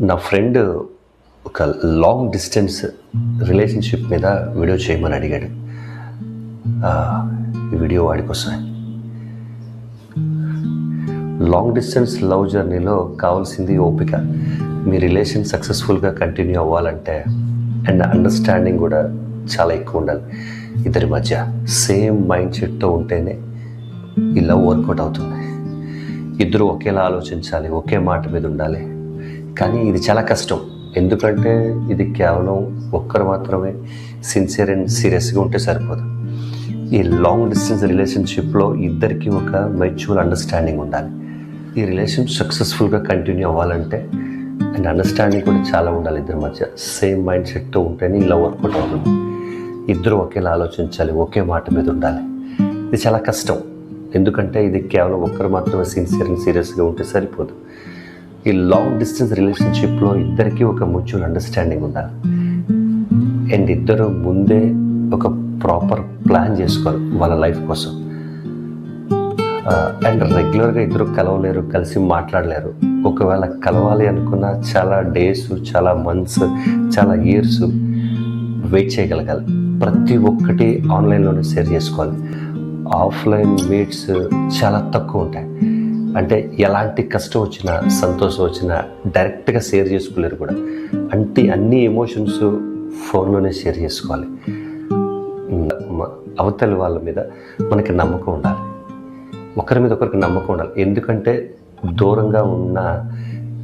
నా ఫ్రెండ్ ఒక long distance relationship మీద వీడియో చేయమని అడిగాడు. ఈ వీడియో వాడి కోసమే. లాంగ్ డిస్టెన్స్ లవ్ జర్నీలో కావాల్సింది ఓపిక. మీ రిలేషన్ సక్సెస్ఫుల్గా కంటిన్యూ అవ్వాలంటే అండ్ అండర్స్టాండింగ్ కూడా చాలా ఎక్కువ ఉండాలి. ఇద్దరి మధ్య సేమ్ మైండ్ సెట్తో ఉంటేనే ఈ లవ్ వర్కౌట్ అవుతుంది. ఇద్దరు ఒకేలా ఆలోచించాలి ఒకే మాట మీద ఉండాలి. కానీ ఇది చాలా కష్టం. ఎందుకంటే ఇది కేవలం ఒక్కరు మాత్రమే సిన్సియర్ అండ్ సీరియస్గా ఉంటే సరిపోదు. ఈ లాంగ్ డిస్టెన్స్ రిలేషన్షిప్లో ఇద్దరికి ఒక మ్యూచువల్ అండర్స్టాండింగ్ ఉండాలి. ఈ రిలేషన్ సక్సెస్ఫుల్గా కంటిన్యూ అవ్వాలంటే అండ్ అండర్స్టాండింగ్ కూడా చాలా ఉండాలి ఇద్దరి మధ్య. సేమ్ మైండ్ సెట్తో ఉంటేనే ఇలా వర్కౌట్ అవుతుంది. ఇద్దరు ఒకేలా ఆలోచించాలి ఒకే మాట మీద ఉండాలి. ఇది చాలా కష్టం. ఎందుకంటే ఇది కేవలం ఒక్కరు మాత్రమే సిన్సియర్ అండ్ సీరియస్గా ఉంటే సరిపోదు. ఈ లాంగ్ డిస్టెన్స్ రిలేషన్షిప్లో ఇద్దరికీ ఒక మ్యూచువల్ అండర్స్టాండింగ్ ఉండాలి. అండ్ ఇద్దరు ముందే ఒక ప్రాపర్ ప్లాన్ చేసుకోవాలి వాళ్ళ లైఫ్ కోసం. Uh, అండ్ రెగ్యులర్గా ఇద్దరు కలవలేరు కలిసి మాట్లాడలేరు. ఒకవేళ కలవాలి అనుకున్న చాలా డేస్ చాలా మంత్స్ చాలా ఇయర్స్ వెయిట్ చేయగలగాలి. ప్రతి ఒక్కటి ఆన్లైన్లోనే షేర్ చేసుకోవాలి. ఆఫ్లైన్ మీట్స్ చాలా తక్కువ ఉంటాయి. అంటే ఎలాంటి కష్టం వచ్చినా సంతోషం వచ్చినా డైరెక్ట్గా షేర్ చేసుకోలేరు కూడా. అంటే అన్ని ఎమోషన్స్ ఫోన్లోనే షేర్ చేసుకోవాలి. అవతలి వాళ్ళ మీద మనకి నమ్మకం ఉండాలి. ఒకరి మీద ఒకరికి నమ్మకం ఉండాలి. ఎందుకంటే దూరంగా ఉన్న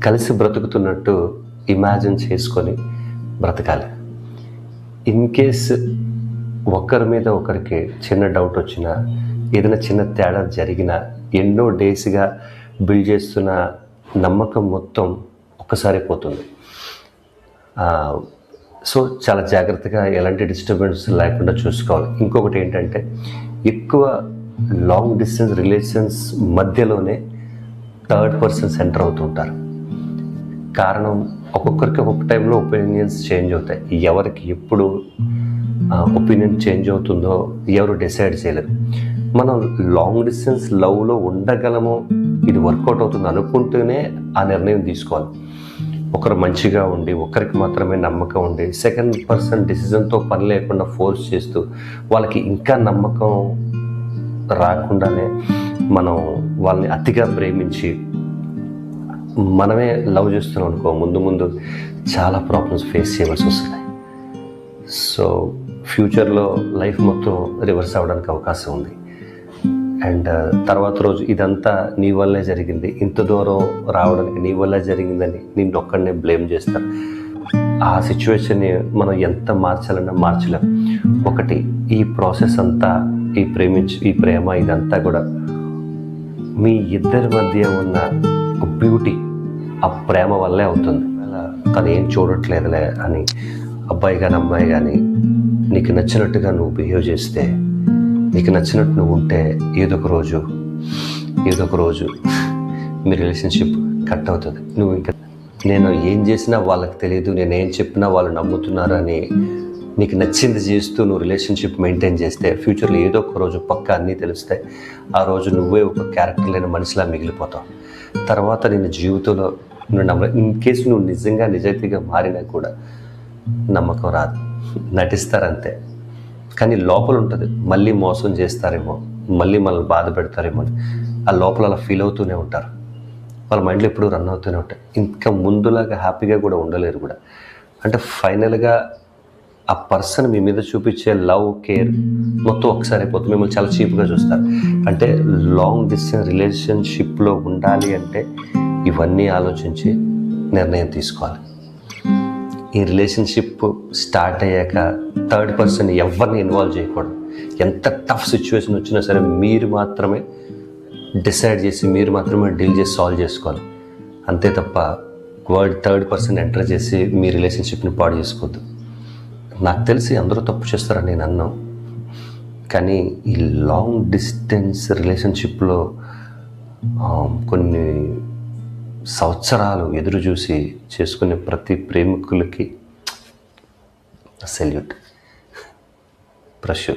కలిసి బ్రతుకుతున్నట్టు ఇమాజిన్ చేసుకొని బ్రతకాలి. ఇన్ కేస్ ఒకరి మీద ఒకరికి చిన్న డౌట్ వచ్చినా ఏదైనా చిన్న తేడా జరిగినా ఎన్నో డేస్గా బిల్డ్ చేస్తున్న నమ్మకం మొత్తం ఒక్కసారి పోతుంది. సో చాలా జాగ్రత్తగా ఎలాంటి డిస్టర్బెన్స్ లేకుండా చూసుకోవాలి. ఇంకొకటి ఏంటంటే ఎక్కువ లాంగ్ డిస్టెన్స్ రిలేషన్స్ మధ్యలోనే థర్డ్ పర్సన్స్ ఎంటర్ అవుతుంటారు కారణం ఒక్కొక్కరికి ఒక్కొక్క టైంలో ఒపీనియన్స్ చేంజ్ అవుతాయి. ఎవరికి ఎప్పుడు ఒపీనియన్ చేంజ్ అవుతుందో ఎవరు డిసైడ్ చేయలేరు మనం లాంగ్ డిస్టెన్స్ లవ్లో ఉండగలము ఇది వర్కౌట్ అవుతుంది అనుకుంటూనే ఆ నిర్ణయం తీసుకోవాలి. ఒకరు మంచిగా ఉండి ఒకరికి మాత్రమే నమ్మకం ఉండి సెకండ్ పర్సన్ డిసిజన్తో పని లేకుండా ఫోర్స్ చేస్తూ వాళ్ళకి ఇంకా నమ్మకం రాకుండానే మనం వాళ్ళని అతిగా ప్రేమించి మనమే లవ్ చేస్తున్నాం అనుకో ముందు ముందు చాలా ప్రాబ్లమ్స్ ఫేస్ చేయవలసి వస్తున్నాయి. సో ఫ్యూచర్లో లైఫ్ మొత్తం రివర్స్ అవ్వడానికి అవకాశం ఉంది. అండ్ uh, తర్వాత రోజు ఇదంతా నీ వల్లే జరిగింది. ఇంత దూరం రావడానికి నీ వల్లే జరిగిందని నిన్ను ఒక్కడనే బ్లేమ్ చేస్తారు. ఆ సిచ్యువేషన్ని మనం ఎంత మార్చాలన్నా మార్చలేం. ఒకటి ఈ ప్రాసెస్ అంతా ఈ ప్రేమించి ఈ ప్రేమ ఇదంతా కూడా మీ ఇద్దరి మధ్య ఉన్న బ్యూటీ ఆ ప్రేమ వల్లే అవుతుంది. అలా తను ఏం చూడట్లేదులే అని అబ్బాయి కానీ అమ్మాయి కానీ నీకు నచ్చినట్టుగా నువ్వు బిహేవ్ చేస్తే నీకు నచ్చినట్టు నువ్వు ఉంటే ఏదో ఒక రోజు ఏదో ఒక రోజు మీ రిలేషన్షిప్ కట్ అవుతుంది. నువ్వు ఇంకా నేను ఏం చేసినా వాళ్ళకి తెలియదు నేను ఏం చెప్పినా వాళ్ళు నమ్ముతున్నారు అని నీకు నచ్చింది చేస్తూ నువ్వు రిలేషన్షిప్ మెయింటైన్ చేస్తే ఫ్యూచర్లో ఏదో ఒక రోజు పక్క అన్నీ తెలుస్తాయి. ఆ రోజు నువ్వే ఒక క్యారెక్టర్ లేని మనిషిలా మిగిలిపోతావు. తర్వాత నేను జీవితంలో నువ్వు నమ్మ ఇన్ కేసు నువ్వు నిజంగా నిజాయితీగా మారినా కూడా నమ్మకం రాదు. నటిస్తారంతే. కానీ లోపల ఉంటుంది మళ్ళీ మోసం చేస్తారేమో మళ్ళీ మనల్ని బాధ పెడతారేమో అని ఆ లోపల అలా ఫీల్ అవుతూనే ఉంటారు. వాళ్ళ మైండ్లో ఎప్పుడూ రన్ అవుతూనే ఉంటాయి. ఇంకా ముందులాగా హ్యాపీగా కూడా ఉండలేరు కూడా. అంటే ఫైనల్గా ఆ పర్సన్ మీ మీద చూపించే లవ్ కేర్ మొత్తం ఒకసారి అయిపోతుంది. మిమ్మల్ని చాలా చీప్గా చూస్తారు. అంటే లాంగ్ డిస్టెన్స్ రిలేషన్షిప్లో ఉండాలి అంటే ఇవన్నీ ఆలోచించి నిర్ణయం తీసుకోవాలి. ఈ రిలేషన్షిప్ స్టార్ట్ అయ్యాక థర్డ్ పర్సన్ ఎవరిని ఇన్వాల్వ్ చేయకూడదు. ఎంత టఫ్ సిచ్యువేషన్ వచ్చినా సరే మీరు మాత్రమే డిసైడ్ చేసి మీరు మాత్రమే డీల్ చేసి సాల్వ్ చేసుకోవాలి. అంతే తప్ప వర్డ్ థర్డ్ పర్సన్ ఎంటర్ చేసి మీ రిలేషన్షిప్ని పాడు చేసుకోవద్దు. నాకు తెలిసి అందరూ తప్పు చేస్తారని నేను అన్నాం. కానీ ఈ లాంగ్ డిస్టెన్స్ రిలేషన్షిప్లో కొన్ని సంవత్సరాలు ఎదురు చూసి చేసుకునే ప్రతి ప్రేమికులకి సెల్యూట్. ప్రశ్న